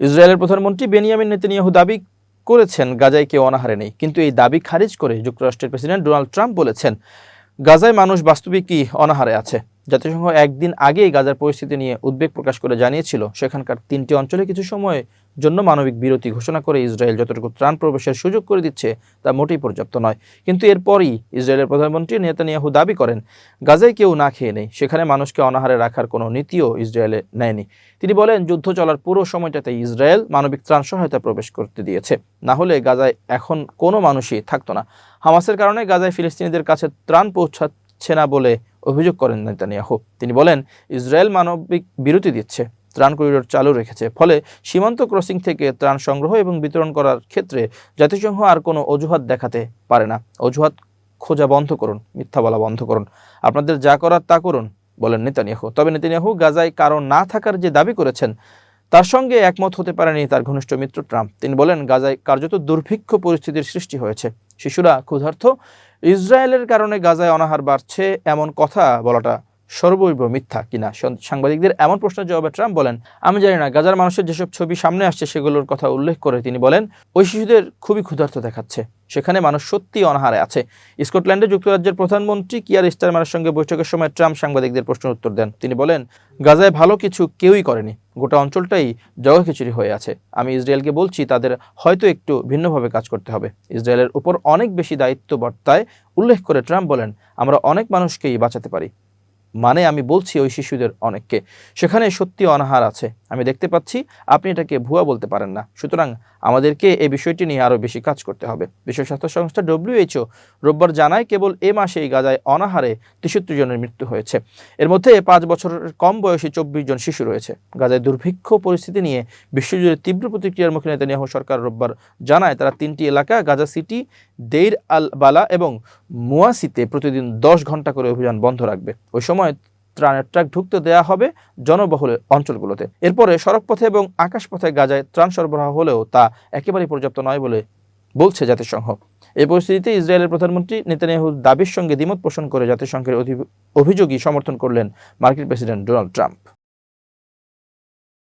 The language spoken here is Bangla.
ইসরায়েলের প্রধানমন্ত্রী বেনিয়ামিন নেতানিয়াহু দাবি করেছেন, গাজায় কেউ অনাহারে নেই। কিন্তু এই দাবি খারিজ করে যুক্তরাষ্ট্রের প্রেসিডেন্ট ডোনাল্ড ট্রাম্প বলেছেন, গাজায় মানুষ বাস্তবিকই অনাহারে আছে। জাতিসংঘ একদিন আগেই গাজার পরিস্থিতি নিয়ে উদ্বেগ প্রকাশ করে জানিয়েছিল। সেখানকার তিনটি অঞ্চলে কিছু সময়ের জন্য মানবিক বিরতি ঘোষণা করে ইসরায়েল যতটুকু ত্রাণ প্রবেশের সুযোগ করে দিচ্ছে, তা মোটেই পর্যাপ্ত নয়। কিন্তু এরপরই ইসরায়েলের প্রধানমন্ত্রী নেতানিয়াহু দাবি করেন, গাজায় কেউ না খেয়ে নেই। সেখানে মানুষকে অনাহারে রাখার কোনো নীতিও ইসরায়েলে নেয়নি। তিনি বলেন, যুদ্ধ চলার পুরো সময়টাতে ইসরায়েল মানবিক ত্রাণ সহায়তা প্রবেশ করতে দিয়েছে। না হলে গাজায় এখন কোনো মানুষই থাকতো না। হামাসের কারণে গাজায় ফিলিস্তিনিদের কাছে ত্রাণ পৌঁছাচ্ছে না বলে অভিযোগ করেন নেতানিয়াহু। তিনি বলেন, ইসরায়েল মানবিক বিরতি দিচ্ছে, ত্রাণ করিডোর চালু রেখেছে, ফলে সীমান্ত ক্রসিং থেকে ত্রাণ সংগ্রহ এবং বিতরণ করার ক্ষেত্রে জাতিসংঘ আর কোনো অজুহাত দেখাতে পারে না। অজুহাত খোঁজা বন্ধ করুন, মিথ্যা বলা বন্ধ করুন। আপনাদের যা করার তা করুন, বলেন নেতানিয়াহু। তবে নেতানিয়াহু গাজায় কারণ না থাকার যে দাবি করেছেন, তার সঙ্গে একমত হতে পারেনি তার ঘনিষ্ঠ মিত্র ট্রাম্প। তিনি বলেন, গাজায় কার্যত দুর্ভিক্ষ পরিস্থিতির সৃষ্টি হয়েছে। শিশুরা ক্ষুধার্থ ইসরায়েলের কারণে গাজায় অনাহার বাড়ছে এমন কথা বলাটা সর্বৈব মিথ্যা কিনা? সাংবাদিকদের এমন প্রশ্নের জবাবে ট্রাম্প বলেন, আমি জানি না, গাজার মানুষের যেসব ছবি সামনে আসছে সেগুলোর কথা উল্লেখ করে তিনি বলেন, ওই শিশুদের খুবই ক্ষুধার্ত দেখাচ্ছে। সেখানে মানুষ সত্যিই অনাহারে আছে। স্কটল্যান্ডে যুক্তরাজ্যের প্রধানমন্ত্রী কিয়ার স্টারমারের সঙ্গে বৈঠকের সময় ট্রাম্প সাংবাদিকদের প্রশ্নের উত্তর দেন। তিনি বলেন, গাজায় ভালো কিছু কেউই করেনি। গোটা অঞ্চলটাই জগখিচুড়ি হয়ে আছে। আমি ইসরায়েলকে বলছি, তাদের হয়তো একটু ভিন্নভাবে কাজ করতে হবে। ইসরায়েলের উপর অনেক বেশি দায়িত্ব বর্তায় উল্লেখ করে ট্রাম্প বলেন, আমরা অনেক মানুষকেই বাঁচাতে পারি। মানে আমি বলছি ওই শিশুদের অনেককে। সেখানে সত্যি অনাহার আছে। আমি দেখতে পাচ্ছি আপনি এটাকে ভুয়া বলতে পারেন না। সুতরাং আমাদেরকে এই বিষয়টি নিয়ে আরও বেশি কাজ করতে হবে। বিশ্ব স্বাস্থ্য সংস্থা ডব্লিউএইচও রোববার জানায়, কেবল এ মাসেই গাজায় অনাহারে তেষট্টি জনের মৃত্যু হয়েছে। এর মধ্যে পাঁচ বছরের কম বয়সী চব্বিশ জন শিশু রয়েছে। গাজায় দুর্ভিক্ষ পরিস্থিতি নিয়ে বিশ্বজুড়ে তীব্র প্রতিক্রিয়ার মুখে নেতানিয়াহু সরকার রোববার জানায়, তারা তিনটি এলাকা গাজা সিটি, দেইর আল বালা এবং মুয়াসিতে প্রতিদিন দশ ঘণ্টা করে অভিযান বন্ধ রাখবে। ওই সময় ত্রাণের ট্রাক ঢুকতে দেয়া হবে জনবহুল অঞ্চলগুলোতে। এরপরে সড়কপথে এবং আকাশপথে গাজায় ত্রাণ সরবরাহ হলেও তা একেবারে পর্যাপ্ত নয় বলে বলছে জাতিসংঘ। এই পরিস্থিতিতে ইসরায়েলের প্রধানমন্ত্রী নেতানিয়াহুর দাবির সঙ্গে দ্বিমত পোষণ করে জাতিসংঘের অভিযোগই সমর্থন করলেন মার্কিন প্রেসিডেন্ট ডোনাল্ড ট্রাম্প।